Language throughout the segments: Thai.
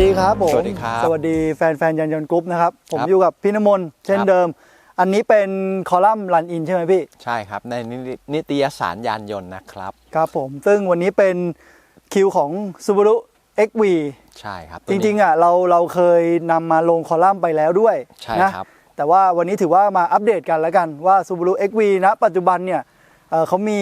วัสดีครับผม สวัสดีครับ สวัสดีแฟนแฟนยันยนต์กรุ๊ปนะครับ ผมครับอยู่กับพี่น้ำมนต์เช่นครับเดิม อันนี้เป็นคอลัมน์รันอินใช่ไหมพี่ ใช่ครับ ในนินิตยสารยานยนต์นะครับ ครับผม ซึ่งวันนี้เป็นคิวของ Subaru XV ใช่ครับ จริงๆอะเราเราเคยนำมาลงคอลัมน์ไปแล้วด้วยใช่นะครับ แต่ว่าวันนี้ถือว่ามาอัปเดตกันแล้วกันว่า Subaru XV ณปัจจุบันเนี่ยเอ่อเขามี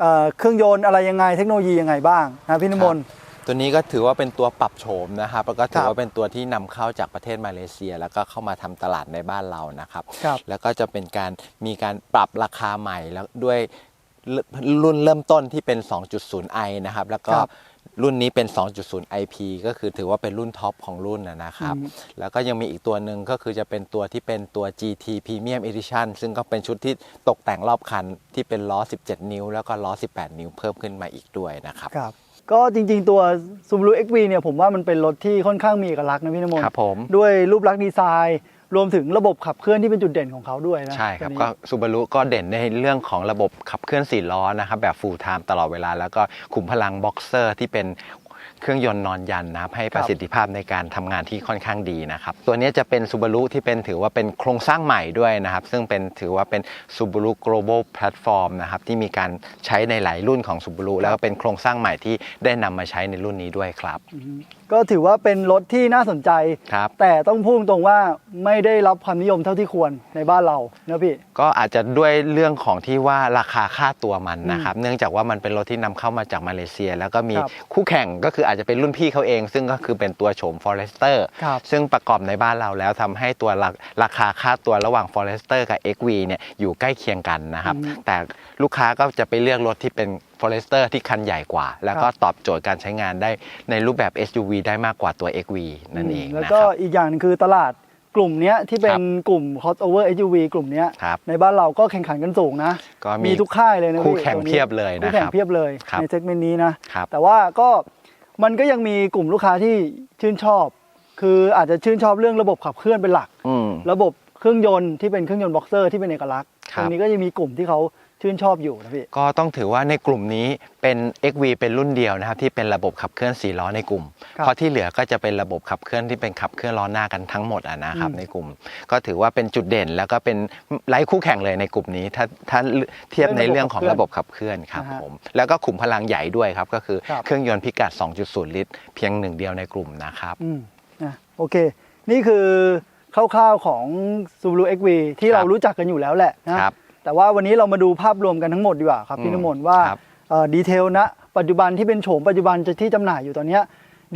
เอ่อเครื่องยนต์อะไรยังไงเทคโนโลยียังไงบ้างนะพี่น้ำมน ต์ตัวนี้ก็ถือว่าเป็นตัวปรับโฉมนะครับแล้วก็ถืครัอบว่าเป็นตัวที่นำเข้าจากประเทศมาเลเซีย แล้วก็เข้ามาทำตลาดในบ้านเรานะครับครับแล้วก็จะเป็นการมีการปรับราคาใหม่แล้วด้วยรุ่นเริ่มต้นที่เป็น 2.0i นะครับ แล้วก็ครับรุ่นนี้เป็น 2.0 IP ก็คือถือว่าเป็นรุ่นท็อปของรุ่นนะนะครับอืมแล้วก็ยังมีอีกตัวหนึ่งก็คือจะเป็นตัวที่เป็นตัว GT Premium Edition ซึ่งก็เป็นชุดที่ตกแต่งรอบคันที่เป็นล้อ 17 นิ้ว แล้วก็ล้อ 18 นิ้วเพิ่มขึ้นมาอีกด้วยนะครับครับ ก็จริงๆตัว Subaru XV เนี่ยผมว่ามันเป็นรถที่ค่อนข้างมีเอกลักษณ์นะพี่น้ำมนต์ครับผมด้วยรูปลักษณ์ดีไซน์ รวมถึงระบบขับเคลื่อนที่เป็นจุดเด่นของเขาด้วยนะใช่ครับตัวนี้ก็ซูบารุก็เด่นในเรื่องของระบบขับเคลื่อนสี่ล้อนะครับ แบบ full time ตลอดเวลา แล้วก็ขุมพลังบ็อกเซอร์ที่เป็น เครื่องยนต์นอนยันนะครับให้ประสิทธิภาพในการทำงานที่ค่อนข้างดีนะครับ ตัวนี้จะเป็นซูบารุที่เป็นถือว่าเป็นโครงสร้างใหม่ด้วยนะครับ ซึ่งเป็นถือว่าเป็น Subaru Global Platform นะครับที่มีการใช้ในหลายรุ่นของ Subaru แล้วก็เป็นโครงสร้างใหม่ที่ได้นำมาใช้ในรุ่นนี้ด้วยครับ ก็ถือว่าเป็นรถที่น่าสนใจ ครับ แต่ต้องพูดตรงว่าไม่ได้รับความนิยมเท่าที่ควรในบ้านเรานะพี่ ก็อาจจะด้วยเรื่องของที่ว่าราคาค่าตัวมันนะครับ เนื่องจากว่ามันเป็นรถที่นำเข้ามาจากมาเลเซีย แล้วก็มีครับคู่แข่งก็คืออาจจะเป็นรุ่นพี่เขาเอง ซึ่งก็คือเป็นตัวโฉม Forester ครับซึ่งประกอบในบ้านเราแล้วทำให้ตัวราราคาค่าตัวระหว่าง Forester กับ XV เนี่ยอยู่ใกล้เคียงกันนะครับอืมแต่ลูกค้าก็จะไปเลือกรถที่เป็น Forester ที่คันใหญ่กว่า แล้วก็ครับตอบโจทย์การใช้งานได้ในรูปแบบ SUV ได้มากกว่าตัว XV นั่นเองแล้วนะก็ครับอีกอย่างหนึงคือตลาดกลุ่มเนี้ยที่เป็ครันบกลุ่ม crossover SUV กลุ่มเนี้ยครับในบ้านเราก็แข่งขันกันสูงนะก็มีมีทุกค่ายเลยนะคู่พี่แข่งตัวนี้เพียบเลยคู่นะคแข่งรับเพียบเลยครับในเซกเมนต์นี้นะครับแต่ว่าก็มันก็ยังมีกลุ่มลูกค้าที่ชื่นชอบ คืออาจจะชื่นชอบเรื่องระบบขับเคลื่อนเป็นหลักอืมระบบเครื่องยนต์ที่เป็นเครื่องยนต์บ็อกเซอร์ที่เป็นเอกลักษณ์คตรับรงนี้ก็ยังมีกลุ่มที่เขา ชื่นชอบอยู่นะพี่ ก็ต้องถือว่าในกลุ่มนี้เป็น XV เป็นรุ่นเดียวนะครับที่เป็นระบบขับเคลื่อน4ล้อในกลุ่ม ครับเพราะที่เหลือก็จะเป็นระบบขับเคลื่อนที่เป็นขับเคลื่อนล้อหน้ากันทั้งหมดอะนะครับอืม ในกลุ่ม ก็ถือว่าเป็นจุดเด่นแล้วก็เป็นไร้คู่แข่งเลยในกลุ่มนี้ถ้าถ้าเทียบในเรื่องของระบบขับเคลื่อนครับนะฮะผมแล้วก็ขุมพลังใหญ่ด้วยครับก็คือครับ เครื่องยนต์พิกัด 2.0 ลิตร เพียงหนึ่งเดียวในกลุ่มนะครับ อืมนะโอเค นี่คือคร่าวๆของ Subaru XV ที่ครับเรารู้จักกันอยู่แล้วแหละนะครับ แต่ว่าวันนี้เรามาดูภาพรวมกันทั้งหมดดีกว่าครับอืมพี่นมนต์ว่าครับเอ่อดีเทลณปัจจุบันที่เป็นโฉมปัจจุบันจะที่จำหน่ายอยู่ตอนเนี้ย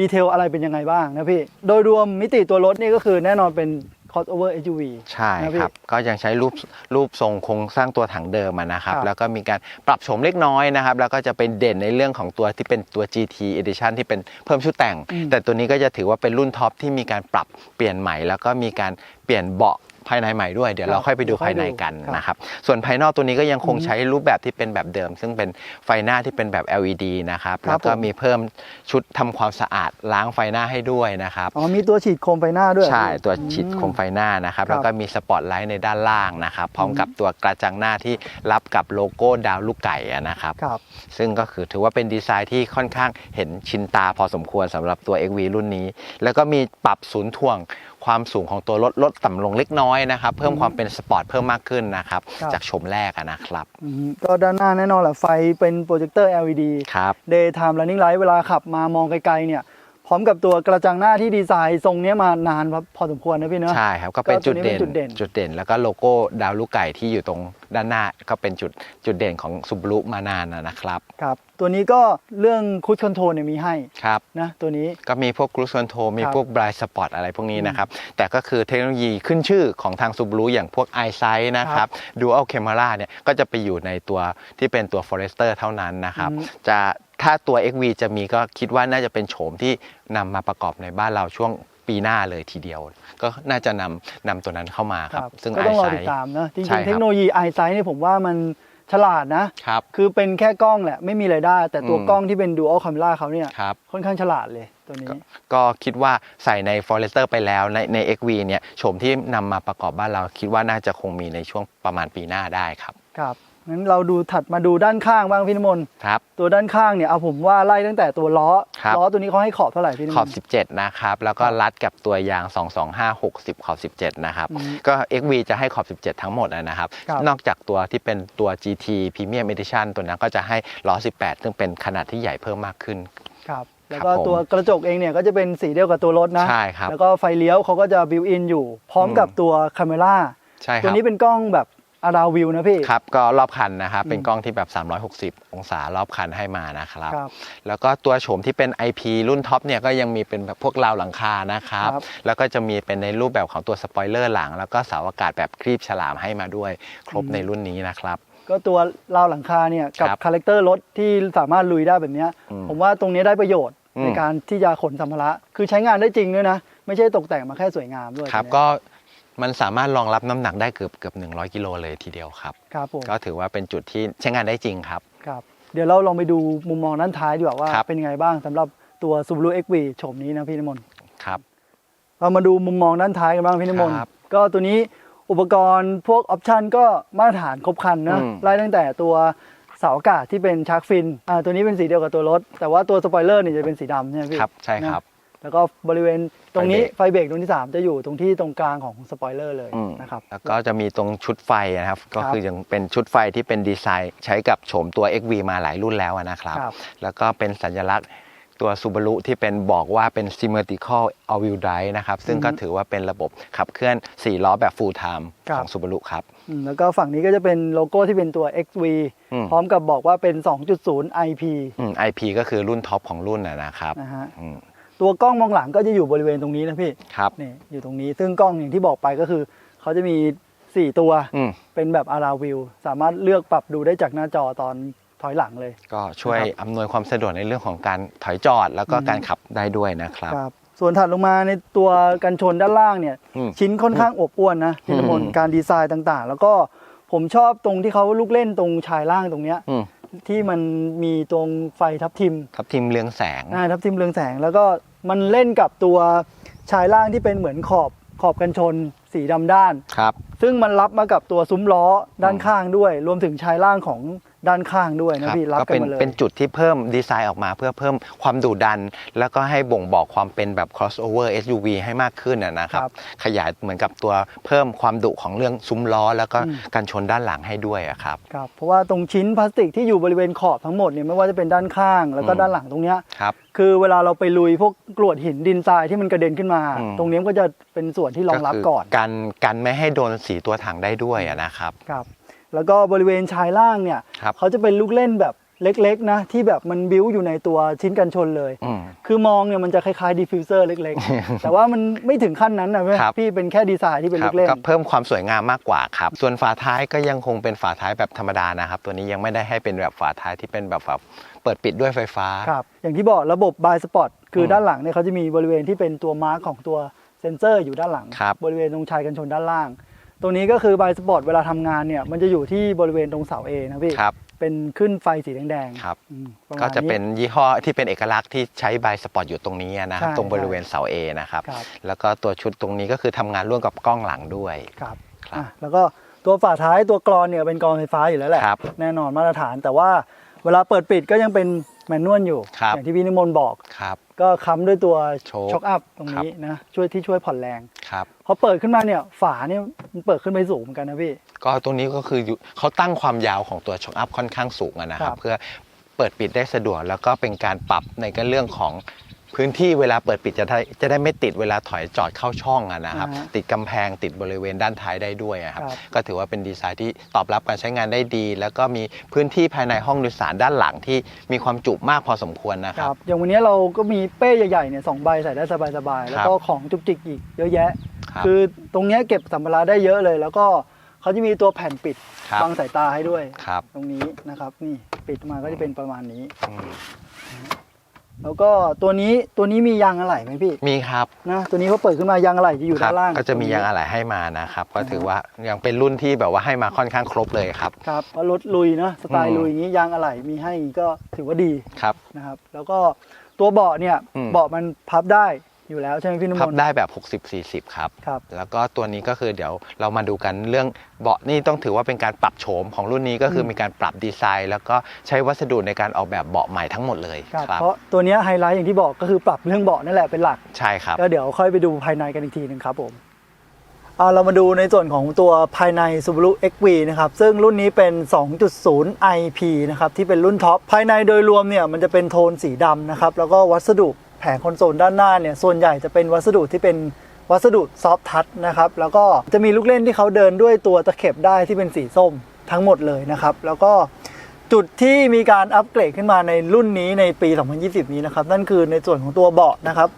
ดีเทลอะไรเป็นยังไงบ้างนะพี่ โดยรวมมิติตัวรถนี่ก็คือแน่นอนเป็น crossover SUV ใช่นะพี่ครับ ก็ยังใช้รูปรูปทรงโครงสร้างตัวถังเดิมอะนะครับครับ แล้วก็มีการปรับโฉมเล็กน้อยนะครับ แล้วก็จะเป็นเด่นในเรื่องของตัวที่เป็นตัว GT Edition ที่เป็นเพิ่มชุดแต่งอืมแต่ตัวนี้ก็จะถือว่าเป็นรุ่นท็อปที่มีการปรับเปลี่ยนใหม่ แล้วก็มีการเปลี่ยนเบาะ ภายในใหม่ด้วยเดี๋ยวครับเราค่อยไปดูเดี๋ยวค่อยภายในกันดูครับนะครับส่วนภายนอกตัวนี้ก็ยังคงอืมใช้รูปแบบที่เป็นแบบเดิม ซึ่งเป็นไฟหน้าที่เป็นแบบ LED นะครับครับแล้วก็ผมมีเพิ่มชุดทำความสะอาดล้างไฟหน้าให้ด้วยนะครับอ๋อมีตัวฉีดโคมไฟหน้าด้วยใช่พี่ตัวฉีดโคมไฟหน้านะครับครับแล้วก็มีสปอตไลท์ในด้านล่างนะครับพร้อมกับตัวกระจังหน้าที่รับกับโลโก้ดาวลูกไก่อะนะครับครับซึ่งก็คือถือว่าเป็นดีไซน์ที่ค่อนข้างเห็นชินตาพอสมควรสำหรับตัว XV รุ่นนี้ แล้วก็มีปรับศูนย์ถ่วง ความสูงของตัวรถลดต่ำลงเล็กน้อยนะครับ เพิ่มความเป็นสปอร์ตเพิ่มมากขึ้นนะครับ ครับ จากชมแรกอะนะครับ อืมก็ด้านหน้าแน่นอนแหละไฟเป็นโปรเจคเตอร์ LED ครับ Daytime Running Light เวลาขับมามองไกลๆเนี่ยพ ร้อมกับตัวกระจังหน้าที่ดีไซน์ทรงเนี้ยมานานพอสมควรนะพี่เนอะใช่ครับก็เป็นก็ตัจุวดนี้เป็เด่นนจุดเด่นจุดเด่น แล้วก็โลโก้ดาวลูกไก่ที่อยู่ตรงด้านหน้าก็เป็นจุดจุดเด่นของซูบรุมานานอะนะครับครับ ตัวนี้ก็เรื่องคูดคอนโทรลเนี่ยมีให้ครับนะตัวนี้ก็มีพวก Cruise Control มีครับพวก Blind Spot อะไรพวกนี้นะครับ แต่ก็คือเทคโนโลยีขึ้นชื่อของทาง Subaru อย่างพวก EyeSight นะครับ Dual Camera เนี่ยก็จะไปอยู่ในตัวที่เป็นตัว Forester เท่านั้นนะครับอืมจะ ถ้าตัว XV จะมีก็คิดว่าน่าจะเป็นโฉมที่นำมาประกอบในบ้านเราช่วงปีหน้าเลยทีเดียว ก็น่าจะนำนำตัวนั้นเข้ามาครับ ซึ่งก็ต้องรอติ EyeSight ดตามนะจใช่ริงครับๆเทคโนโลยี EyeSight เนี่ยผมว่ามันฉลาดนะครับ คือเป็นแค่กล้องแหละไม่มีอะไรได้ แต่ตัวอืม กล้องที่เป็น Dual Camera เขาเนี่ยครับ ค่อนข้างฉลาดเลยตัวนี้ก็ก็คิดว่าใส่ใน Forester ไปแล้วในใน XV เนี่ยโฉมที่นำมาประกอบบ้านเราคิดว่าน่าจะคงมีในช่วงประมาณปีหน้าได้ครับ ครับ งั้นเราดูถัดมาดูด้านข้างบ้างพี่นมนครับ ตัวด้านข้างเนี่ยเอาผมว่าไล่ตั้งแต่ตัวล้อครับ ล้อตัวนี้เขาให้ขอบเท่าไหร่พี่นมนขอบ17 นะครับ แล้วก็รัดกับตัวยาง 225 60 ขอบ 17 นะครับ อืมก็ XV จะให้ขอบ 17 ทั้งหมดอะนะครับ ครับ นอกจากตัวที่เป็นตัว GT Premium Edition ตัวนั้นก็จะให้ล้อ 18 ซึ่งเป็นขนาดที่ใหญ่เพิ่มมากขึ้น ครับ แล้วก็ครับผม ตัวกระจกเองเนี่ยก็จะเป็นสีเดียวกับตัวรถนะ ใช่ครับ แล้วก็ไฟเลี้ยวเขาก็จะบิวอินอยู่ พร้อมกับอืม ตัวคาเมล่าใช่คตัวรับ นี้เป็นกล้องแบบ อาราวิวนะพี่ ครับก็รอบคันนะครับ เป็นอืมกล้องที่แบบ 360 องศารอบคันให้มานะครับ ครับแล้วก็ตัวโฉมที่เป็น IP รุ่นท็อปเนี่ยก็ยังมีเป็นแบบพวกราวหลังคานะครับ ครับ แล้วก็จะมีเป็นในรูปแบบของตัวสปอยเลอร์หลัง แล้วก็เสาอากาศแบบครีบฉลามให้มาด้วย ครบในรุ่นนี้นะครับ ก็ตัวราวหลังคาเนี่ยกับครับคาแรคเตอร์รถที่สามารถลุยได้แบบเนี้ยอืมผมว่าตรงนี้ได้ประโยชน์อืม ในการที่จะขนสัมภาระคือใช้งานได้จริงด้วยนะ ไม่ใช่ตกแต่งมาแค่สวยงามด้วยครับตัวเนี้ยก็ มันสามารถรองรับน้ำหนักได้เกือบเกือบ100กิโลเลยทีเดียวครับครับผมก็ถือว่าเป็นจุดที่ใช้งานได้จริงครับครับเดี๋ยวเราลองไปดูมุมมองด้านท้ายดีกว่าว่าครับเป็นยังไงบ้างสำหรับตัว Subaru XV โฉมนี้นะพี่นมนครับเรามาดูมุมมองด้านท้ายกันบ้างพี่นมนครับก็ตัวนี้อุปกรณ์พวกออปชันก็มาตรฐานครบครันนะอืมไล่ตั้งแต่ตัวเสาอากาศที่เป็นชาร์กฟินอ่าตัวนี้เป็นสีเดียวกับตัวรถ แต่ว่าตัวสปอยเลอร์เนี่ยจะเป็นสีดำใช่ไหมพี่ครับใช่ครับนะ แล้วก็บริเวณตรงนี้ไฟเบรกไฟเบรกตรงที่ 3 จะอยู่ตรงที่ตรงกลางของสปอยเลอร์เลยอืม นะครับ แล้วก็จะมีตรงชุดไฟนะครับ ก็คือยังเป็นชุดไฟที่เป็นดีไซน์ใช้กับโฉมตัว XV มาหลายรุ่นแล้วนะครับ ครับ แล้วก็เป็นสัญลักษณ์ตัว Subaru ที่เป็นบอกว่าเป็น symmetrical all wheel drive นะครับ ซึ่งก็อือฮึถือว่าเป็นระบบขับเคลื่อน 4 ล้อแบบ full time ครับ ของ Subaru ครับ อืมแล้วก็ฝั่งนี้ก็จะเป็นโลโก้ที่เป็นตัว XV อืม พร้อมกับบอกว่าเป็น 2.0 IP อืม IP ก็คือรุ่นท็อปของรุ่นนะนะครับนะฮะ อืม ตัวกล้องมองหลังก็จะอยู่บริเวณตรงนี้นะพี่ครับนี่อยู่ตรงนี้ซึ่งกล้องอย่างที่บอกไปก็คือเขาจะมี 4 ตัวอืมเป็นแบบอาราวิวสามารถเลือกปรับดูได้จากหน้าจอตอนถอยหลังเลย ก็ช่วยนะครับอำนวยความสะดวกในเรื่องของการถอยจอดแล้วก็อืม การขับได้ด้วยนะครับ ครับส่วนถัดลงมาในตัวกันชนด้านล่างเนี่ย อืม ชิ้นค่อนข้างอวบอ้วนนะพี่นพลอืม การดีไซน์ต่างๆ แล้วก็ผมชอบตรงที่เขาลูกเล่นตรงชายล่างตรงเนี้ยอืมที่มันมีตรงไฟทับทิมทับทิมเรืองแสงหน้าทับทิมเรืองแสงแล้วก็ มันเล่นกับตัวชายล่างที่เป็นเหมือนขอบขอบกันชนสีดำด้าน ครับ ซึ่งมันรับมากับตัวซุ้มล้อด้านข้างด้วย รวมถึงชายล่างของ ด้านข้างด้วยคนะรับพี่รับก็กัเป็นนมาเลยเป็นจุดที่เพิ่มดีไซน์ออกมาเพื่อเพิ่มความดุดัน แล้วก็ให้บ่งบอกความเป็นแบบ crossover SUV ให้มากขึ้นนะนะครับครับ ขยายเหมือนกับตัวเพิ่มความดุของเรื่องซุ้มล้อ แล้วก็อืมกันชนด้านหลังให้ด้วยอะครับครับ เพราะว่าตรงชิ้นพลาสติกที่อยู่บริเวณขอบทั้งหมดเนี่ยไม่ว่าจะเป็นด้านข้างแล้วก็อืมด้านหลังตรงเนี้ยครับคือเวลาเราไปลุยพวกกรวดหินดินทรายที่มันกระเด็นขึ้นมาอืมตรงนี้มันก็จะเป็นส่วนที่รองรับก่อนคืกันกันไม่ให้โดนสีตัวถังได้ด้วยอะนะครับครับ แล้วก็บริเวณชายล่างเนี่ยครับเขาจะเป็นลูกเล่นแบบเล็กๆนะที่แบบมันบิ้วอยู่ในตัวชิ้นกันชนเลย อืม คือมองเนี่ยมันจะคล้ายๆดิฟฟิวเซอร์เล็กๆ แต่ว่ามันไม่ถึงขั้นนั้นนะครับ พี่เป็นแค่ดีไซน์ที่เป็นคลูรับกเล่น ก็เพิ่มความสวยงามมากกว่าครับ ส่วนฝาท้ายก็ยังคงเป็นฝาท้ายแบบธรรมดานะครับ ตัวนี้ยังไม่ได้ให้เป็นแบบฝาท้ายที่เป็นแบบฝาเปิดปิดด้วยไฟฟ้า ครับอย่างที่บอกระบบบายสปอร์ตคืออมด้านหลังเนี่ยเขาจะมีบริเวณที่เป็นตัวมาร์กของตัวเซนเซอร์อยู่ด้านหลัง ครับ บริเวณตรงชายกันชนด้านล่าง ตรงนี้ก็คือบายสปอร์ตเวลาทำงานเนี่ยมันจะอยู่ที่บริเวณตรงเสาเอนะพี่ครับเป็นขึ้นไฟสีแดงๆครับอืมรมาณก็จะเป็นยี่ห้อที่เป็นเอกลักษณ์ที่ใช้ใบสปอร์ตอยู่ตรงนี้นะครับใช่ตรงบริเวณเสาเอนะครับครับแล้วก็ตัวชุดตรงนี้ก็คือทำงานร่วมกับกล้องหลังด้วยครับครับอะแล้วก็ตัวฝาท้ายตัวกรอนเนี่ยเป็นกรอนไฟฟ้าอยู่แล้วแหละครับแน่นอนมาตรฐานแต่ว่าเวลาเปิดปิดก็ยังเป็นแมนนวลอยู่ครับอย่างที่พี่นิมนต์บอกครับ ก็ค้ำด้วยตัวโชคช็อคอัพตรงนี้นะช่วยที่ช่วยผ่อนแรงครับ พอเปิดขึ้นมาเนี่ยฝาเนี่ยมันเปิดขึ้นไปสูงเหมือนกันนะพี่ ก็ตรงนี้ก็คืออยู่เขาตั้งความยาวของตัวช็อคอัพค่อนข้างสูงอะนะครัครับบ เพื่อเปิดปิดได้สะดวกแล้วก็เป็นการปรับในก็เรื่องของ พื้นที่เวลาเปิดปิดจะได้จะได้ไม่ติดเวลาถอยจอดเข้าช่องอะนะครับ อ่าฮะติดกำแพงติดบริเวณด้านท้ายได้ด้วยอะครับ ครับ ก็ถือว่าเป็นดีไซน์ที่ตอบรับการใช้งานได้ดี แล้วก็มีพื้นที่ภายในห้องโดยสารด้านหลังที่มีความจุมากพอสมควรนะคครัรับ บอย่างวันนี้เราก็มีเป้ใหญ่ๆเนี่ยสองใบใส่ได้สบายๆ แล้วก็ครับของจุกจิกอีกเยอะแยะ ครับ คือตรงเนี้ยเก็บสัมภาระได้เยอะเลย แล้วก็เขาจะมีตัวแผ่นปิดครับ บังสายตาให้ด้วย ครับตรงนี้นะครับนี่ปิดมาก็จะเป็นประมาณนี้ อืม แล้วก็ตัวนี้ตัวนี้มียางอะไหล่ไหมพี่มีครับนะตัวนี้เขาเปิดขึ้นมายางอะไหล่จะอยู่ครัด้านล่างก็จะมีตรยางอะไหล่ให้มานะครับ ก็ถือว่ายังเป็นรุ่นที่แบบว่าให้มาค่อนข้างครบเลยครับครับเพราะรถลุยนะสไตอืล์มลุยอย่างนี้ยางอะไหล่มีให้ก็ถือว่าดีครับนะครับ แล้วก็ตัวเบาะเนี่ยอืมเบาะมันพับได้ อยู่แล้วใช่ไหมพี่น้ำมพับนต์ ได้แบบ 60-40 ครับ ครับ แล้วก็ตัวนี้ก็คือเดี๋ยวเรามาดูกันเรื่องเบาะนี่ต้องถือว่าเป็นการปรับโฉมของรุ่นนี้ก็คือมีการปรับดีไซน์ แล้วก็ใช้วัสดุในการออกแบบเบาะใหม่ทั้งหมดเลยครับครับเพราะตัวเนี้ยไฮไลท์อย่างที่บอกก็คือปรับเรื่องเบาะนั่นแหละเป็นหลัก ใช่ครับ ก็เดี๋ยวค่อยไปดูภายในกันอีกทีหนึงครับผมเอาเรามาดูในส่วนของตัวภายใน Subaru XV นะครับ ซึ่งรุ่นนี้เป็น 2.0 IP นะครับ ที่เป็นรุ่นท็อป ภายในโดยรวมเนี่ย มันจะเป็นโทนสีดำนะครับ แล้วก็วัสดุ แผงคอนโซลด้านหน้าเนี่ยส่วนใหญ่จะเป็นวัสดุที่เป็นวัสดุซอฟทัชนะครับ แล้วก็จะมีลูกเล่นที่เขาเดินด้วยตัวตะเข็บได้ที่เป็นสีส้มทั้งหมดเลยนะครับ แล้วก็จุดที่มีการอัปเกรดขึ้นมาในรุ่นนี้ในปี 2020 นี้นะครับ นั่นคือในส่วนของตัวเบาะนะครับ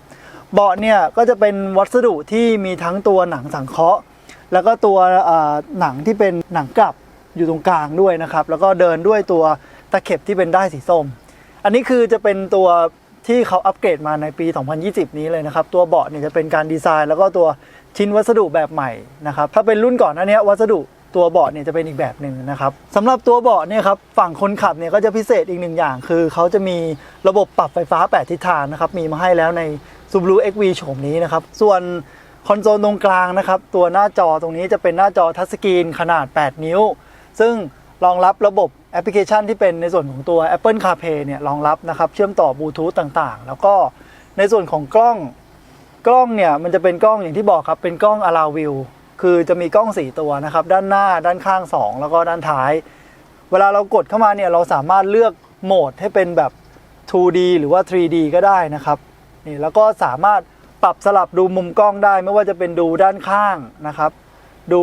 เบาะเนี่ยก็จะเป็นวัสดุที่มีทั้งตัวหนังสังเคราะห์ แล้วก็ตัวหนังที่เป็นหนังกลับอยู่ตรงกลางด้วยนะครับ แล้วก็เดินด้วยตัวตะเข็บที่เป็นได้ายสีส้ม อันนี้คือจะเป็นตัว ที่เขาอัปเกรดมาในปี 2020 นี้เลยนะครับ ตัวเบาะเนี่ยจะเป็นการดีไซน์ แล้วก็ตัวชิ้นวัสดุแบบใหม่นะครับ ถ้าเป็นรุ่นก่อนหน้านี้วัสดุตัวเบาะเนี่ยจะเป็นอีกแบบหนึ่งนะครับสำหรับตัวเบาะเนี่ยครับฝั่งคนขับเนี่ยก็จะพิเศษอีกหนึ่งอย่าง คือเขาจะมีระบบปรับไฟฟ้า 8 ทิศทางนะครับมีมาให้แล้วใน Subaru XV โฉมนี้นะครับส่วนคอนโซลตรงกลางนะครับตัวหน้าจอตรงนี้จะเป็นหน้าจอทัชสกรีนขนาด 8 นิ้ว ซึ่ง รองรับระบบแอปพลิเคชันที่เป็นในส่วนของตัว Apple CarPlay เนี่ยรองรับนะครับเชื่อมต่อบลูทูธต่างๆ แล้วก็ในส่วนของกล้องกล้องเนี่ยมันจะเป็นกล้องอย่างที่บอกครับเป็นกล้อง Allow View คือจะมีกล้อง 4 ตัวนะครับด้านหน้าด้านข้าง 2 แล้วก็ด้านท้าย เวลาเรากดเข้ามาเนี่ยเราสามารถเลือกโหมดให้เป็นแบบ 2D หรือว่า 3D ก็ได้นะครับนี่แล้วก็สามารถปรับสลับดูมุมกล้องได้ไม่ว่าจะเป็นดูด้านข้างนะครับ ดู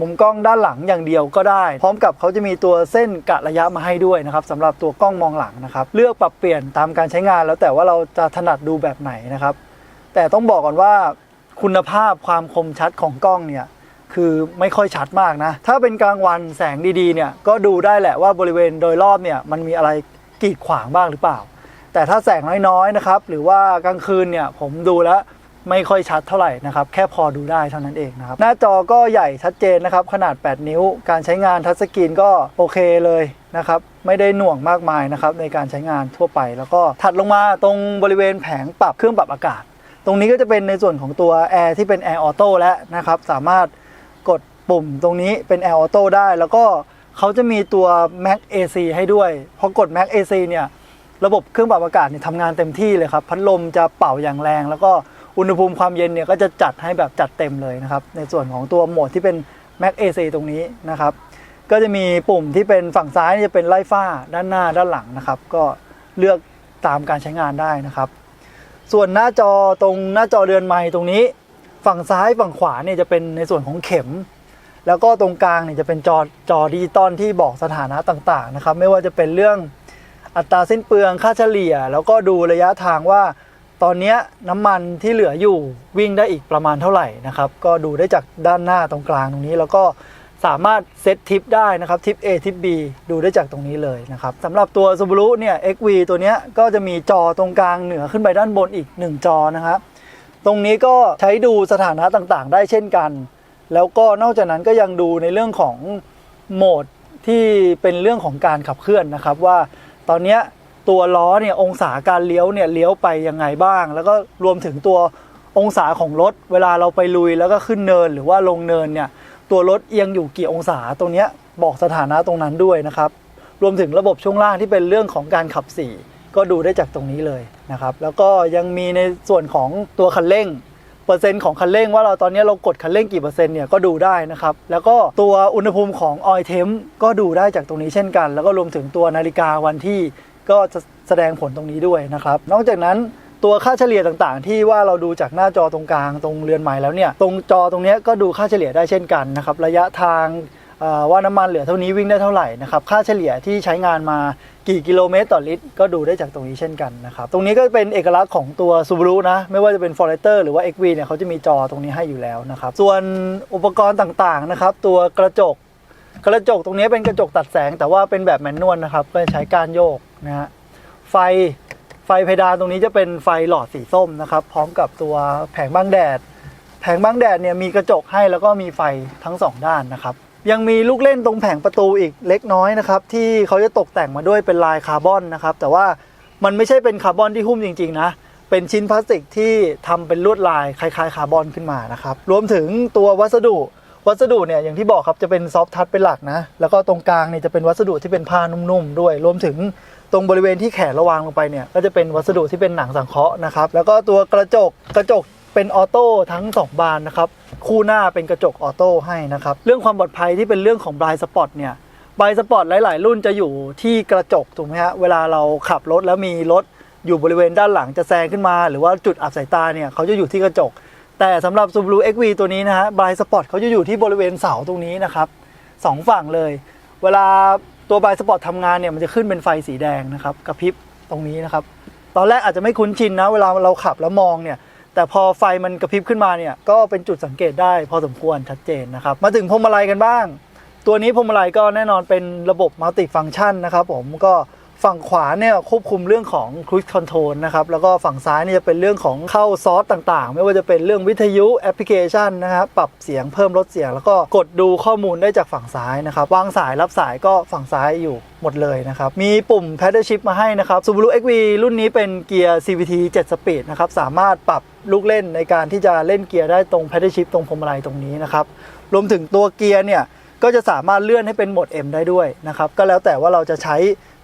มุมกล้องด้านหลังอย่างเดียวก็ได้ พร้อมกับเขาจะมีตัวเส้นกะระยะมาให้ด้วยนะครับสำหรับตัวกล้องมองหลังนะครับ เลือกปรับเปลี่ยนตามการใช้งานแล้วแต่ว่าเราจะถนัดดูแบบไหนนะครับ แต่ต้องบอกก่อนว่าคุณภาพความคมชัดของกล้องเนี่ยคือไม่ค่อยชัดมากนะ ถ้าเป็นกลางวันแสงดีๆเนี่ยก็ดูได้แหละว่าบริเวณโดยรอบเนี่ยมันมีอะไรกีดขวางบ้างหรือเปล่า แต่ถ้าแสงน้อยๆนะครับหรือว่ากลางคืนเนี่ยผมดูแล้ว ไม่ค่อยชัดเท่าไหร่นะครับ แค่พอดูได้เท่านั้นเองนะครับ หน้าจอก็ใหญ่ชัดเจนนะครับ ขนาด 8 นิ้ว การใช้งานทัชสกรีนก็โอเคเลยนะครับไม่ได้หน่วงมากมายนะครับในการใช้งานทั่วไป แล้วก็ถัดลงมาตรงบริเวณแผงปรับเครื่องปรับอากาศ ตรงนี้ก็จะเป็นในส่วนของตัวแอร์ที่เป็นแอร์ออโต้แล้วนะครับสามารถกดปุ่มตรงนี้เป็นแอร์ออโต้ได้ แล้วก็เขาจะมีตัว Mac AC ให้ด้วยพอกด Mac AC เนี่ยระบบเครื่องปรับอากาศเนี่ยทำงานเต็มที่เลยครับพัดลมจะเป่าอย่างแรง แล้วก็ อุณหภูมิความเย็นเนี่ยก็จะจัดให้แบบจัดเต็มเลยนะครับ ในส่วนของตัวโหมดที่เป็น Mac AC ตรงนี้นะครับ ก็จะมีปุ่มที่เป็นฝั่งซ้ายจะเป็นไล่ฟ้าด้านหน้าด้านหลังนะครับ ก็เลือกตามการใช้งานได้นะครับ ส่วนหน้าจอตรงหน้าจอเรือนไม้ตรงนี้ ฝั่งซ้ายฝั่งขวาเนี่ยจะเป็นในส่วนของเข็ม แล้วก็ตรงกลางเนี่ยจะเป็นจอจอดิจิตอลที่บอกสถานะต่างๆนะครับ ไม่ว่าจะเป็นเรื่องอัตราสิ้นเปลืองค่าเฉลี่ย แล้วก็ดูระยะทางว่า ตอนนี้น้ำมันที่เหลืออยู่วิ่งได้อีกประมาณเท่าไหร่นะครับก็ดูได้จากด้านหน้าตรงกลางตรงนี้ แล้วก็สามารถเซตทิปได้นะครับทิป A ทิป B ดูได้จากตรงนี้เลยนะครับสำหรับตัว Subaru เนี่ย XV ตัวนี้ก็จะมีจอตรงกลางเหนือขึ้นไปด้านบนอีก 1 จอนะครับตรงนี้ก็ใช้ดูสถานะต่างๆ ได้เช่นกัน แล้วก็นอกจากนั้นก็ยังดูในเรื่องของโหมดที่เป็นเรื่องของการขับเคลื่อนนะครับว่าตอนนี้ ตัวล้อเนี่ยองศาการเลี้ยวเนี่ยเลี้ยวไปยังไงบ้าง แล้วก็รวมถึงตัวองศาของรถ เวลาเราไปลุยแล้วก็ขึ้นเนินหรือว่าลงเนินเนี่ยตัวรถเอียงอยู่กี่องศาตรงเนี้ยบอกสถานะตรงนั้นด้วยนะครับ รวมถึงระบบช่วงล่างที่เป็นเรื่องของการขับสี่ก็ดูได้จากตรงนี้เลยนะครับ แล้วก็ยังมีในส่วนของตัวคันเร่งเปอร์เซ็นต์ของคันเร่งว่าเราตอนนี้เรากดคันเร่งกี่เปอร์เซ็นต์เนี่ยก็ดูได้นะครับ แล้วก็ตัวอุณหภูมิของออยเทมก็ดูได้จากตรงนี้เช่นกัน แล้วก็รวมถึงตัวนาฬิกาวันที่ ก็จะแสดงผลตรงนี้ด้วยนะครับ นอกจากนั้นตัวค่าเฉลี่ยต่างๆ ที่ว่าเราดูจากหน้าจอตรงกลางตรงเรือนไม้แล้วเนี่ยตรงจอตรงนี้ก็ดูค่าเฉลี่ยได้เช่นกันนะครับระยะทางว่าน้ำมันเหลือเท่านี้วิ่งได้เท่าไหร่นะครับค่าเฉลี่ยที่ใช้งานมากี่กิโลเมตรต่อลิตร ก็ดูได้จากตรงนี้เช่นกันนะครับตรงนี้ก็เป็นเอกลักษณ์ของตัว Subaru นะไม่ว่าจะเป็น Forester หรือว่า XV เนี่ยเขาจะมีจอตรงนี้ให้อยู่แล้วนะครับส่วนอุปกรณ์ต่างๆนะครับตัวกระจก กระจกตรงนี้เป็นกระจกตัดแสงแต่ว่าเป็นแบบแมนนวลนะครับ ก็ใช้การโยกนะฮะไฟไฟเพดานตรงนี้จะเป็นไฟหลอดสีส้มนะครับ พร้อมกับตัวแผงบังแดด แผงบังแดดเนี่ยมีกระจกให้แล้วก็มีไฟทั้งสองด้านนะครับ ยังมีลูกเล่นตรงแผงประตูอีกเล็กน้อยนะครับ ที่เขาจะตกแต่งมาด้วยเป็นลายคาร์บอนนะครับ แต่ว่ามันไม่ใช่เป็นคาร์บอนที่หุ้มจริงๆนะเป็นชิ้นพลาสติกที่ทำเป็นลวดลายคล้ายๆคาร์บอนขึ้นมานะครับ รวมถึงตัววัสดุ วัสดุเนี่ยอย่างที่บอกครับจะเป็นซอฟทัชเป็นหลักนะ แล้วก็ตรงกลางเนี่ยจะเป็นวัสดุที่เป็นผ้านุ่มๆด้วย รวมถึงตรงบริเวณที่แขนระวางลงไปเนี่ยก็จะเป็นวัสดุที่เป็นหนังสังเคราะห์นะครับแล้วก็ตัวกระจกกระจกเป็นออโต้ทั้งสองบานนะครับคู่หน้าเป็นกระจกออโต้ให้นะครับเรื่องความปลอดภัยที่เป็นเรื่องของบลายสปอตเนี่ยบายสปอร์ตหลาย ๆ รุ่นจะอยู่ที่กระจกถูกไหมฮะเวลาเราขับรถแล้วมีรถอยู่บริเวณด้านหลังจะแซงขึ้นมา หรือว่าจุดอับสายตาเนี่ยเขาจะอยู่ที่กระจก แต่สำหรับ Subaru XV ตัวนี้นะฮะบายสปอร์ตเขาจะอยู่ที่บริเวณเสาตรงนี้นะครับสองฝั่งเลย เวลาตัวบายสปอร์ตทำงานเนี่ยมันจะขึ้นเป็นไฟสีแดงนะครับกระพริบตรงนี้นะครับ ตอนแรกอาจจะไม่คุ้นชินนะเวลาเราขับแล้วมองเนี่ย แต่พอไฟมันกระพริบขึ้นมาเนี่ยก็เป็นจุดสังเกตได้พอสมควรชัดเจนนะครับ มาถึงพวงมาลัยกันบ้าง ตัวนี้พวงมาลัยก็แน่นอนเป็นระบบมัลติฟัง c t ชันนะครับผมก็ ฝั่งขวาเนี่ยควบคุมเรื่องของ Cruise Control นะครับ แล้วก็ฝั่งซ้ายเนี่ยจะเป็นเรื่องของเข้าซอสต่างๆ ไม่ว่าจะเป็นเรื่องวิทยุแอปพลิเคชันนะครับ ปรับเสียงเพิ่มลดเสียง แล้วก็กดดูข้อมูลได้จากฝั่งซ้ายนะครับ วางสายรับสายก็ฝั่งซ้ายอยู่หมดเลยนะครับ มีปุ่ม Paddle Shift มาให้นะครับ Subaru XV รุ่นนี้เป็นเกียร์ CVT 7 Speed นะครับ สามารถปรับลูกเล่นในการที่จะเล่นเกียร์ได้ตรง Paddle Shift ตรงพวงมาลัยตรงนี้นะครับ รวมถึงตัวเกียร์เนี่ย ก็จะสามารถเลื่อนให้เป็นโหมด M ได้ด้วยนะครับก็แล้วแต่ว่าเราจะใช้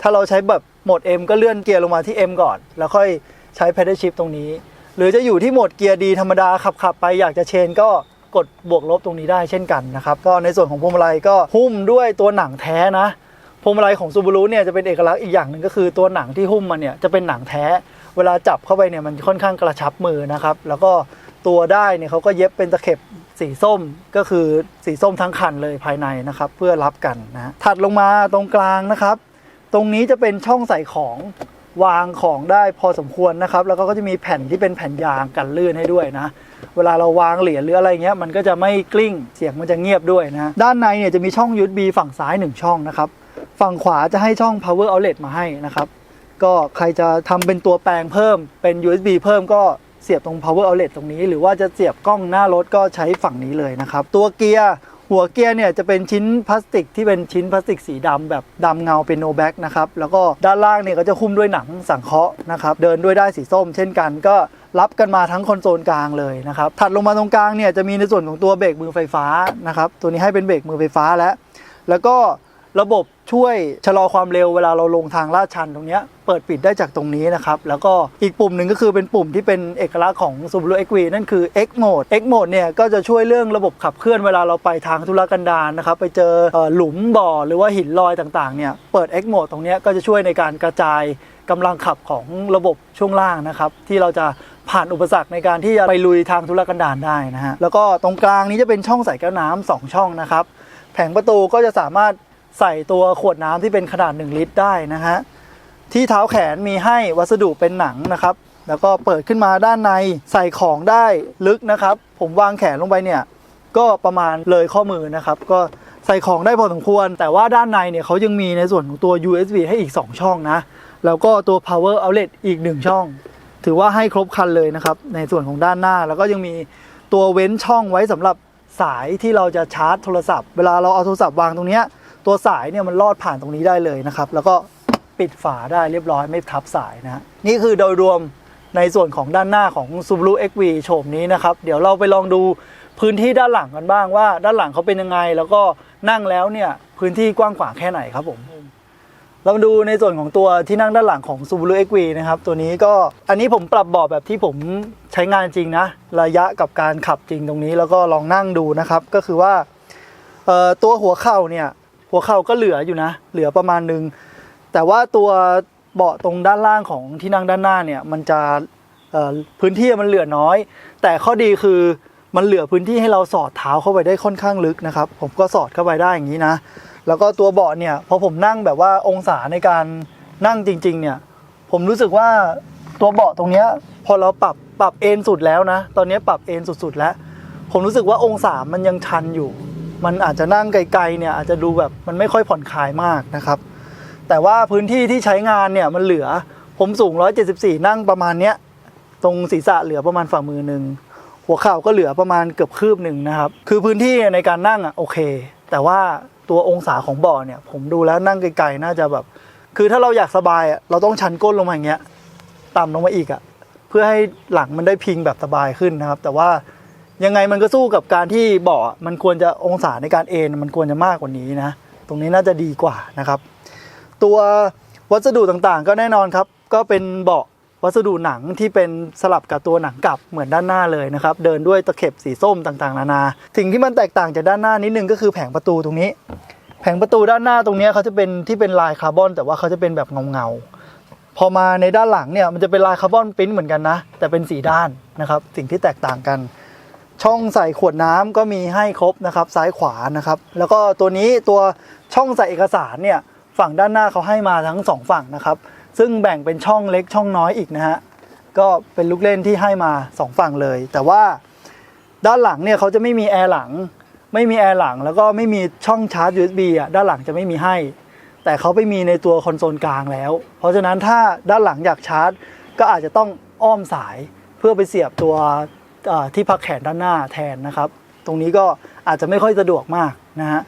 ถ้าเราใช้แบบโหมด M ก็เลื่อนเกียร์ลงมาที่ M ก่อน แล้วค่อยใช้ pedal shift ตรงนี้ หรือจะอยู่ที่โหมดเกียร์ดีธรรมดาขับขับไปอยากจะเชนก็กดบวกลบตรงนี้ได้เช่นกันนะครับก็ในส่วนของพวงมาลัยก็หุ้มด้วยตัวหนังแท้นะพวงมาลัยของ Subaru เนี่ยจะเป็นเอกลักษณ์อีกอย่างหนึ่งก็คือตัวหนังที่หุ้มมันเนี่ยจะเป็นหนังแท้ เวลาจับเข้าไปเนี่ยมันค่อนข้างกระชับมือนะครับแล้วก็ ตัวได้เนี่ยเขาก็เย็บเป็นตะเข็บสีส้มก็คือสีส้มทั้งคันเลยภายในนะครับ เพื่อรับกันนะถัดลงมาตรงกลางนะครับ ตรงนี้จะเป็นช่องใส่ของวางของได้พอสมควรนะครับ แล้วก็จะมีแผ่นที่เป็นแผ่นยางกันลื่นให้ด้วยนะเวลาเราวางเหรียญหรืออะไรเงี้ยมันก็จะไม่กลิ้งเสียงมันจะเงียบด้วยนะด้านในเนี่ยจะมีช่อง USB ฝั่งซ้าย 1 ช่องนะครับ ฝั่งขวาจะให้ช่อง power outlet มาให้นะครับ ก็ใครจะทำเป็นตัวแปลงเพิ่มเป็น USB เพิ่มก็ เสียบตรง power outlet ตรงนี้ หรือว่าจะเสียบกล้องหน้ารถก็ใช้ฝั่งนี้เลยนะครับ ตัวเกียร์หัวเกียร์เนี่ยจะเป็นชิ้นพลาสติกที่เป็นชิ้นพลาสติกสีดำแบบดำเงาเป็นโนแบ็กนะครับ แล้วก็ด้านล่างเนี่ยก็จะหุ้มด้วยหนังสังเคราะห์นะครับ เดินด้วยได้สีส้ม เช่นกันก็รับกันมาทั้งคอนโซลกลางเลยนะครับ ถัดลงมาตรงกลางเนี่ยจะมีในส่วนของตัวเบรกมือไฟฟ้านะครับ ตัวนี้ให้เป็นเบรกมือไฟฟ้าแล้ว แล้วก็ระบบ ช่วยชะลอความเร็วเวลาเราลงทางลาดชันตรงนี้เปิดปิดได้จากตรงนี้นะครับ แล้วก็อีกปุ่มหนึ่งก็คือเป็นปุ่มที่เป็นเอกลักษณ์ของ Subaru XV นั่นคือ X Mode X Mode เนี่ยก็จะช่วยเรื่องระบบขับเคลื่อนเวลาเราไปทางธุรกันดารนะครับ ไปเจออหลุมบ่อหรือว่าหินลอยต่างๆเนี่ยเปิด X Mode ตรงนี้ก็จะช่วยในการกระจายกำลังขับของระบบช่วงล่างนะครับ ที่เราจะผ่านอุปสรรคในการที่จะไปลุยทางธุรกันดารได้นะฮะแล้วก็ตรงกลางนี้จะเป็นช่องใส่แก้วน้ำสองช่องนะครับแผงประตูก็จะสามารถ ใส่ตัวขวดน้ำที่เป็นขนาด 1 ลิตรได้นะฮะที่เท้าแขนมีให้วัสดุเป็นหนังนะครับ แล้วก็เปิดขึ้นมาด้านในใส่ของได้ลึกนะครับ ผมวางแขนลงไปเนี่ยก็ประมาณเลยข้อมือนะครับ ก็ใส่ของได้พอสมควร แต่ว่าด้านในเนี่ยเขายังมีในส่วนของตัว USB ให้อีก 2 ช่องนะ แล้วก็ตัว power outlet อีก 1 ช่อง ถือว่าให้ครบครันเลยนะครับ ในส่วนของด้านหน้า แล้วก็ยังมีตัวเว้นช่องไว้สำหรับสายที่เราจะชาร์จโทรศัพท์ เวลาเราเอาโทรศัพท์วางตรงเนี้ย ตัวสายเนี่ยมันลอดผ่านตรงนี้ได้เลยนะครับ แล้วก็ปิดฝาได้เรียบร้อยไม่ทับสายนะนี่คือโดยรวมในส่วนของด้านหน้าของ Subaru XV โฉมนี้นะครับ เดี๋ยวเราไปลองดูพื้นที่ด้านหลังกันบ้างว่า ด้านหลังเขาเป็นยังไง แล้วก็นั่งแล้วเนี่ยพื้นที่กว้างขวางแค่ไหนครับผมเรามาดูในส่วนของตัวที่นั่งด้านหลังของ Subaru XV นะครับ ตัวนี้ก็อันนี้ผมปรับเบาะแบบที่ผมใช้งานจริงนะ ระยะกับการขับจริงตรงนี้แล้วก็ลองนั่งดูนะครับ ก็คือว่าตัวหัวเข่าเนี่ย หัวเข่าก็เหลืออยู่นะ เหลือประมาณนึง แต่ว่าตัวเบาะตรงด้านล่างของที่นั่งด้านหน้าเนี่ยมันจะพื้นที่มันเหลือน้อย แต่ข้อดีคือมันเหลือพื้นที่ให้เราสอดเท้าเข้าไปได้ค่อนข้างลึกนะครับ ผมก็สอดเข้าไปได้อย่างนี้นะ แล้วก็ตัวเบาะเนี่ยพอผมนั่งแบบว่าองศาในการนั่งจริง ๆ เนี่ย ผมรู้สึกว่าตัวเบาะตรงเนี้ยพอเราปรับปรับเอนสุดแล้วนะ ตอนนี้ปรับเอนสุดๆแล้ว ผมรู้สึกว่าองศามันยังชันอยู่ มันอาจจะนั่งไกลๆเนี่ยอาจจะดูแบบมันไม่ค่อยผ่อนคลายมากนะครับ แต่ว่าพื้นที่ที่ใช้งานเนี่ยมันเหลือผมสูง 174 นั่งประมาณเนี้ยตรงศีรษะเหลือประมาณฝ่ามือหนึ่งหัวเข่าก็เหลือประมาณเกือบคืบหนึ่งนะครับ คือพื้นที่ในการนั่งอะโอเค แต่ว่าตัวองศาของเบาะเนี่ย ผมดูแล้วนั่งไกลๆน่าจะแบบ คือถ้าเราอยากสบายอะเราต้องชันก้นลงมาอย่างเงี้ยต่ำลงมาอีกอะเพื่อให้หลังมันได้พิงแบบสบายขึ้นนะครับ แต่ว่า ยังไงมันก็สู้กับการที่เบาะมันควรจะองศาในการเอนมันควรจะมากกว่านี้นะ ตรงนี้น่าจะดีกว่านะครับ ตัววัสดุต่างๆ ก็แน่นอนครับ ก็เป็นเบาะวัสดุหนังที่เป็นสลับกับตัวหนังกลับเหมือนด้านหน้าเลยนะครับ เดินด้วยตะเข็บสีส้มต่างๆ นานาสิ่งที่มันแตกต่างจากด้านหน้านิดนึงก็คือแผงประตูตรงนี้ แผงประตูด้านหน้าตรงนี้เขาจะเป็นที่เป็นลายคาร์บอน แต่ว่าเขาจะเป็นแบบเงาๆพอมาในด้านหลังเนี่ยมันจะเป็นลายคาร์บอนปิ้นเหมือนกันนะ แต่เป็นสีด้านนะครับ สิ่งที่แตกต่างกัน ช่องใส่ขวดน้ำก็มีให้ครบนะครับซ้ายขวานะครับ แล้วก็ตัวนี้ตัวช่องใส่เอกสารเนี่ยฝั่งด้านหน้าเขาให้มาทั้งสองฝั่งนะครับ ซึ่งแบ่งเป็นช่องเล็กช่องน้อยอีกนะฮะก็เป็นลูกเล่นที่ให้มาสองฝั่งเลย แต่ว่าด้านหลังเนี่ยเขาจะไม่มีแอร์หลัง ไม่มีแอร์หลัง แล้วก็ไม่มีช่องชาร์จ USB อะด้านหลังจะไม่มีให้ แต่เขาไปมีในตัวคอนโซลกลางแล้ว เพราะฉะนั้นถ้าด้านหลังอยากชาร์จ ก็อาจจะต้องอ้อมสายเพื่อไปเสียบตัว ที่พักแขนด้านหน้าแทนนะครับ ตรงนี้ก็อาจจะไม่ค่อยสะดวกมากนะฮะ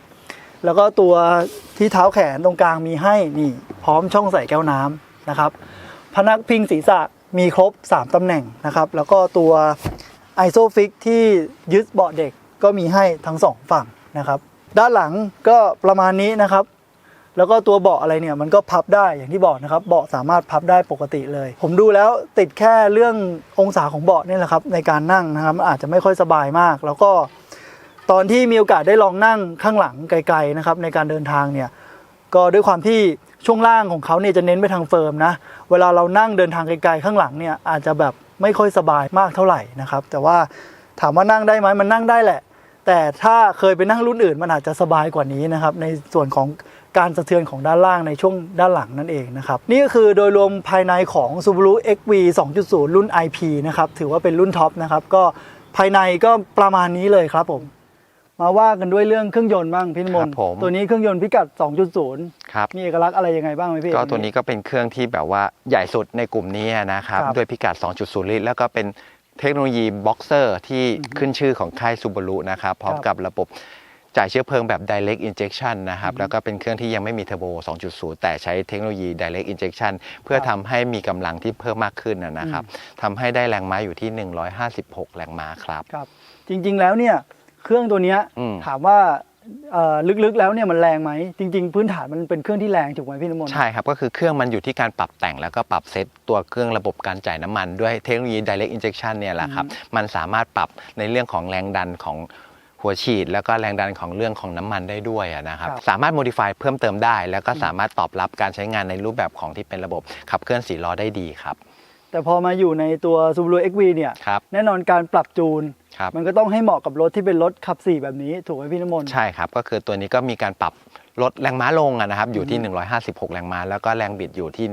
แล้วก็ตัวที่เท้าแขนตรงกลางมีให้นี่ พร้อมช่องใส่แก้วน้ำนะครับ พนักพิงศีรษะมีครบ 3ตำแหน่งนะครับ แล้วก็ตัวไอโซฟิกที่ยึดเบาะเด็กก็มีให้ทั้งสองฝั่งนะครับ ด้านหลังก็ประมาณนี้นะครับ แล้วก็ตัวเบาะอะไรเนี่ยมันก็พับได้อย่างที่บอกนะครับเบาะสามารถพับได้ปกติเลย ผมดูแล้วติดแค่เรื่ององศาของเบาะนี่แหละครับในการนั่งนะครับอาจจะไม่ค่อยสบายมาก แล้วก็ตอนที่มีโอกาสได้ลองนั่งข้างหลังไกลๆนะครับในการเดินทางเนี่ยก็ด้วยความที่ช่วงล่างของเขาเนี่ยจะเน้นไปทางเฟิร์มนะเวลาเรานั่งเดินทางไกลๆข้างหลังเนี่ยอาจจะแบบไม่ค่อยสบายมากเท่าไหร่นะครับ แต่ว่าถามว่านั่งได้ไหมมันนั่งได้แหละ แต่ถ้าเคยไปนั่งรุ่นอื่นมันอาจจะสบายกว่านี้นะครับในส่วนของ การสะเทือนของด้านล่างในช่วงด้านหลังนั่นเองนะครับ นี่ก็คือโดยรวมภายในของ Subaru XV 2.0 รุ่น IP นะครับถือว่าเป็นรุ่นท็อปนะครับก็ภายในก็ประมาณนี้เลยครับผม มาว่ากันด้วยเรื่องเครื่องยนต์บ้างพี่นมนครับผม ตัวนี้เครื่องยนต์พิกัด 2.0 ครับ มีเอกลักษณ์อะไรยังไงบ้างไหมพี่ ก็ตัวนี้ก็เป็นเครื่องที่แบบว่าใหญ่สุดในกลุ่มนี้นะครับ ครับด้วยพิกัด 2.0 ลิตร แล้วก็เป็นเทคโนโลยีบ็อกเซอร์ที่ขึ้นชื่อของค่ายซูบารุนะครับ พร้อมครับกับระบบ จ่ายเชื้อเพลิงแบบ direct injection นะครับ แล้วก็เป็นเครื่องที่ยังไม่มีเทอร์โบ 2.0 แต่ใช้เทคโนโลยี direct injection เพื่อครับทำให้มีกำลังที่เพิ่มมากขึ้นนะนะครับทำให้ได้แรงม้าอยู่ที่ 156 แรงม้าครับ ครับ จริง ๆ แล้วเนี่ยเครื่องตัวเนี้ยอืมถามว่าเอ่อลึกๆแล้วเนี่ยมันแรงไหมจริง ๆ พื้นฐานมันเป็นเครื่องที่แรงถูกไหมพี่นมนใช่ครับ ก็คือเครื่องมันอยู่ที่การปรับแต่งแล้วก็ปรับเซตตัวเครื่องระบบการจ่ายน้ำมัน ด้วยเทคโนโลยี direct injection เนี่ยแหละครับ มันสามารถปรับในเรื่องของแรงดันของ หัวฉีด แล้วก็แรงดันของเรื่องของน้ำมันได้ด้วยอะนะครับครับสามารถ modify เพิ่มเติมได้ แล้วก็สามารถตอบรับการใช้งานในรูปแบบของที่เป็นระบบขับเคลื่อนสีล้อได้ดีครับแต่พอมาอยู่ในตัว Subaru XV เนี่ยครับแน่นอนการปรับจูนครับมันก็ต้องให้เหมาะกับรถที่เป็นรถขับสี่แบบนี้ ถูกไหมพี่นมนใช่ครับ ก็คือตัวนี้ก็มีการปรับ ลดแรงม้าลงอะนะครับอยู่ที่ 156 แรงม้า แล้วก็แรงบิดอยู่ที่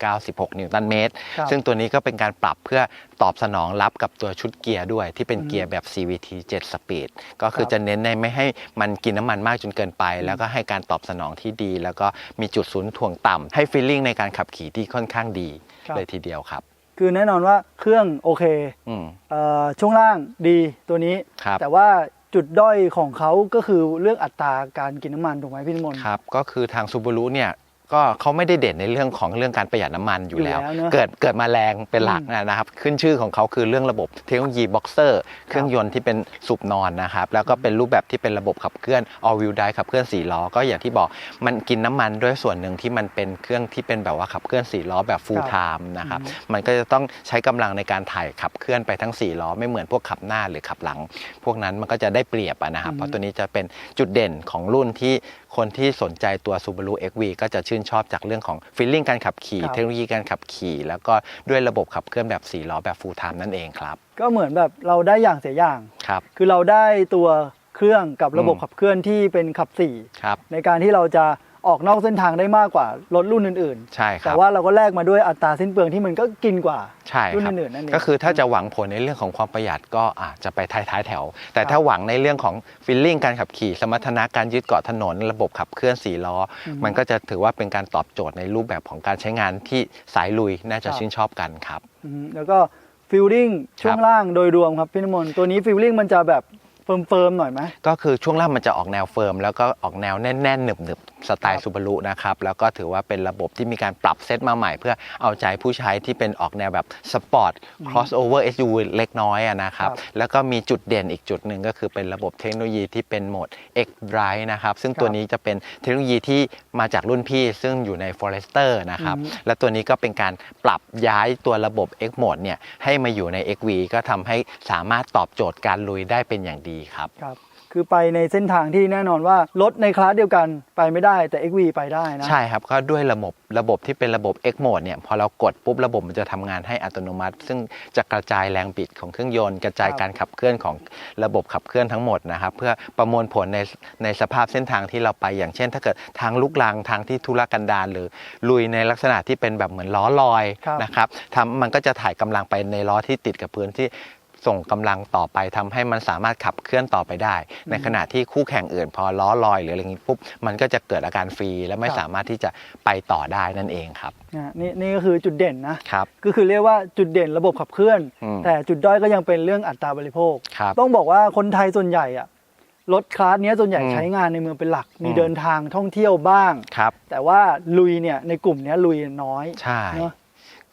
196 นิวตันเมตรครับซึ่งตัวนี้ก็เป็นการปรับเพื่อตอบสนองรับกับตัวชุดเกียร์ด้วย ที่เป็นเกียร์แบบ CVT 7 Speed ก็คือครับจะเน้นในไม่ให้มันกินน้ำมันมากจนเกินไป แล้วก็ให้การตอบสนองที่ดี แล้วก็มีจุดศูนย์ถ่วงต่ำให้ฟีลลิ่งในการขับขี่ที่ค่อนข้างดีครับเลยทีเดียวครับคือแน่นอนว่าเครื่องโอเคอืมเอ่อช่วงล่างดีตัวนี้ครับแต่ว่า จุดด้อยของเขาก็คือเรื่องอัตราการกินน้ำมันถูกไหมพี่นิมนครับก็คือทางซูบารุเนี่ย ก็เขาไม่ได้เด่นในเรื่องของเรื่องการประหยัดน้ำมันอยู่แล้วอยู่แล้วเนอะเกิดเกิดมาแรงเป็นหลักอืมนะครับ ขึ้นชื่อของเขาคือเรื่องระบบเทคโนโลยีบ็อกเซอร์เครื่องยนต์ที่เป็นสูบนอนนะครับ แล้วก็เป็นรูปแบบที่เป็นระบบขับเคลื่อน all wheel drive ขับเคลื่อนสี่ล้อ ก็อย่างที่บอกมันกินน้ำมันด้วยส่วนหนึ่งที่มันเป็นเครื่องที่เป็นแบบว่าขับเคลื่อนสี่ล้อแบบ full ครับ time นะครับอืมมันก็จะต้องใช้กำลังในการถ่ายขับเคลื่อนไปทั้งสี่ล้อไม่เหมือนพวกขับหน้าหรือขับหลัง พวกนั้นมันก็จะได้เปรียบอะนะครับอืมเพราะตัวนี้จะเป็นจุดเด่นของรุ่นที่คนที่สนใจตัว Subaru XV ก็จะชื่นชอบจากเรื่องของฟีลลิ่งการขับขี่ครับเทคโนโลยีการขับขี่ แล้วก็ด้วยระบบขับเคลื่อนแบบ4ล้อแบบ full time นั่นเองครับ ก็เหมือนแบบเราได้อย่างเสียอย่าง ครับ คือเราได้ตัวเครื่องกับระบบอืมขับเคลื่อนที่เป็นขับสี่ครับในการที่เราจะ ออกนอกเส้นทางได้มากกว่ารถรุ่นอื่นใช่ๆคแต่รับว่าเราก็แลกมาด้วยอัตราสิ้นเปลืองที่มันก็กินกว่าใช่รุ่นครับอื่นๆนั่นเอง ก็คือถ้าจะหวังผลในเรื่องของความประหยัดก็อาจจะไปท้ายๆแถว แต่ครับถ้าหวังในเรื่องของฟีลลิ่งการขับขี่ สมรรถนะการยึดเกาะถนน ระบบขับเคลื่อนสี่ล้ออม มันก็จะถือว่าเป็นการตอบโจทย์ในรูปแบบของการใช้งานที่สายลุยน่าจะครับชื่นชอบกันครับ อืมแล้วก็ฟิลลิ่งช่วงล่างโดยรวมครับพี่นมนตัวนี้ฟิลลิ่งมันจะแบบเฟิร์มๆหน่อยไหม ก็คือช่วงล่างมันจะออกแนวเฟิร์มแล้วก็ออกแนวแน่นๆหนึบๆ สไตล์ซูบารุนะครับ แล้วก็ถือว่าเป็นระบบที่มีการปรับเซตมาใหม่ เพื่อเอาใจผู้ใช้ที่เป็นออกแนวแบบสปอร์ต crossover SUV เล็กน้อยอะนะครับครับ แล้วก็มีจุดเด่นอีกจุดหนึ่งก็คือเป็นระบบเทคโนโลยีที่เป็นโหมด X Drive นะครับ ซึ่งตัวนี้จะเป็นเทคโนโลยีที่มาจากรุ่นพี่ซึ่งอยู่ใน Forester นะครับอืมและตัวนี้ก็เป็นการปรับย้ายตัวระบบ X Mode เนี่ยให้มาอยู่ใน XV ก็ทำให้สามารถตอบโจทย์การลุยได้เป็นอย่างดีครับ คือไปในเส้นทางที่แน่นอนว่ารถในคลาสเดียวกันไปไม่ได้แต่ XV ไปได้นะ ใช่ครับ ก็ด้วยระบบระบบที่เป็นระบบ X Mode เนี่ยพอเรากดปุ๊บระบบมันจะทำงานให้อัตโนมัติ ซึ่งจะกระจายแรงบิดของเครื่องยนต์ กระจายครับ การขับเคลื่อนของระบบขับเคลื่อนทั้งหมดนะครับ เพื่อประมวลผลในในสภาพเส้นทางที่เราไปอย่างเช่น ถ้าเกิดทางลุกลังทางที่ทุรกันดารหรือลุยในลักษณะที่เป็นแบบเหมือนล้อลอยครับ นะครับทำมันก็จะถ่ายกำลังไปในล้อที่ติดกับพื้นที่ ส่งกำลังต่อไปทำให้มันสามารถขับเคลื่อนต่อไปได้ ในขณะที่คู่แข่งอื่น พอล้อลอยหรืออะไรอย่างนี้ปุ๊บมันก็จะเกิดอาการฟรีและไม่ครับสามารถที่จะไปต่อได้นั่นเองครับนะนี่นี่ก็คือจุดเด่นนะครับก็คือเรียกว่าจุดเด่นระบบขับเคลื่อนอืมแต่จุดด้อยก็ยังเป็นเรื่องอัตราบริโภคครับต้องบอกว่าคนไทยส่วนใหญ่อะรถคลาสเนี้ยส่วนใหญ่อืมใช้งานในเมืองเป็นหลัก มีอืมเดินทางท่องเที่ยวบ้างครับแต่ว่าลุยเนี่ยในกลุ่มเนี้ยลุยน้อยใช่เนอะ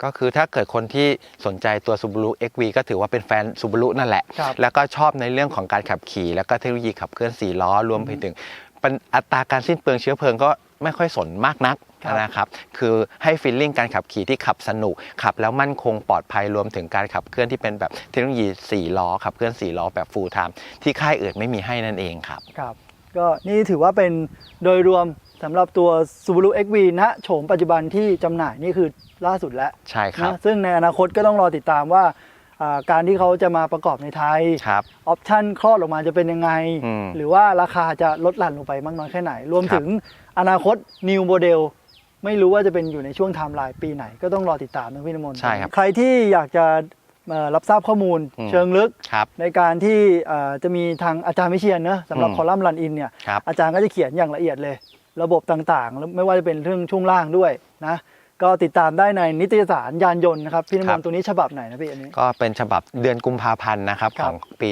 ก็คือถ้าเกิดคนที่สนใจตัว Subaru XV ก็ถือว่าเป็นแฟน Subaru นั่นแหละ ครับ แล้วก็ชอบในเรื่องของการขับขี่ แล้วก็เทคโนโลยีขับเคลื่อน4ล้อรวมไปถึงเป็นอัตราการสิ้นเปลืองเชื้อเพลิงก็ไม่ค่อยสนมากนักครับ นะครับคือให้ฟีลลิ่งการขับขี่ที่ขับสนุก ขับแล้วมั่นคงปลอดภัยรวมถึงการขับเคลื่อนที่เป็นแบบเทคโนโลยี4ล้อขับเคลื่อน4ล้อแบบ full time ที่ค่ายอื่นไม่มีให้นั่นเองครับ ครับ ก็นี่ถือว่าเป็นโดยรวมสำหรับตัว Subaru XV ณโฉมปัจจุบันที่จำหน่ายนี่คือล่าสุดแล้วใช่ครับ นะซึ่งในอนาคตก็ต้องรอติดตามว่าอ่าการที่เขาจะมาประกอบในไทย ครับ ออปชั่นคลอดออกมาจะเป็นยังไง อืมหรือว่าราคาจะลดหลั่นลงไปมากน้อยแค่ไหน รวมครับถึงอนาคต New Model ไม่รู้ว่าจะเป็นอยู่ในช่วงไทม์ไลน์ปีไหน ก็ต้องรอติดตามนะพี่นมนต์ใช่ครับ ใครที่อยากจะเอ่อ รับทราบข้อมูลอืม เชิงลึก ครับ ในการที่เอ่อจะมีทางอาจารย์วิเชียนเนอะสำหรับอืมคอลัมน์รันอินเนี่ยครับอาจารย์ก็จะเขียนอย่างละเอียดเลย ระบบต่างๆแล้วไม่ว่าจะเป็นเรื่องช่วงล่างด้วยนะก็ติดตามได้ในนิตยสารยานยนต์นะครับพี่นมครันต์บตัวนี้ฉบับไหนนะพี่อันนี้ ก็เป็นฉบับเดือนกุมภาพันธ์นะครับครัขบองปี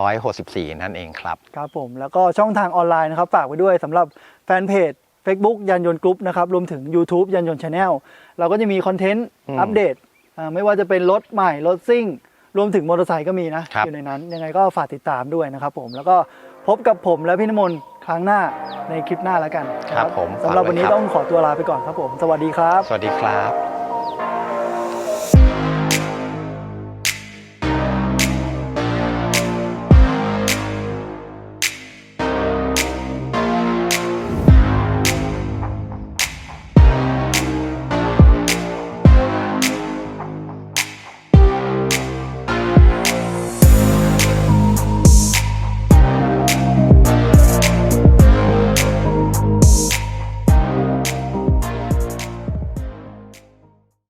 2564 นั่นเองครับ ครับผมแล้วก็ช่องทางออนไลน์นะครับฝากไว้ด้วยสำหรับแฟนเพจ Facebook ยานยนต์กรุ๊ปนะครับรวมถึง YouTube ยานยนต์ชาแนลเราก็จะมีคอนเทนต์อืม อัปเดตอ่า ไม่ว่าจะเป็นรถใหม่รถซิ่ง รวมถึงมอเตอร์ไซค์ก็มีนะครับอยู่ในนั้นยังไงก็ฝากติดตามด้วยนะครับผมแล้วก็พบกับผมและพี่นมนต์ครั้งหน้าในคลิปหน้าแล้วกันครับผมสำหรับฝากด้วยวันนี้ครับต้องขอตัวลาไปก่อนครับผม สวัสดีครับ สวัสดีครับ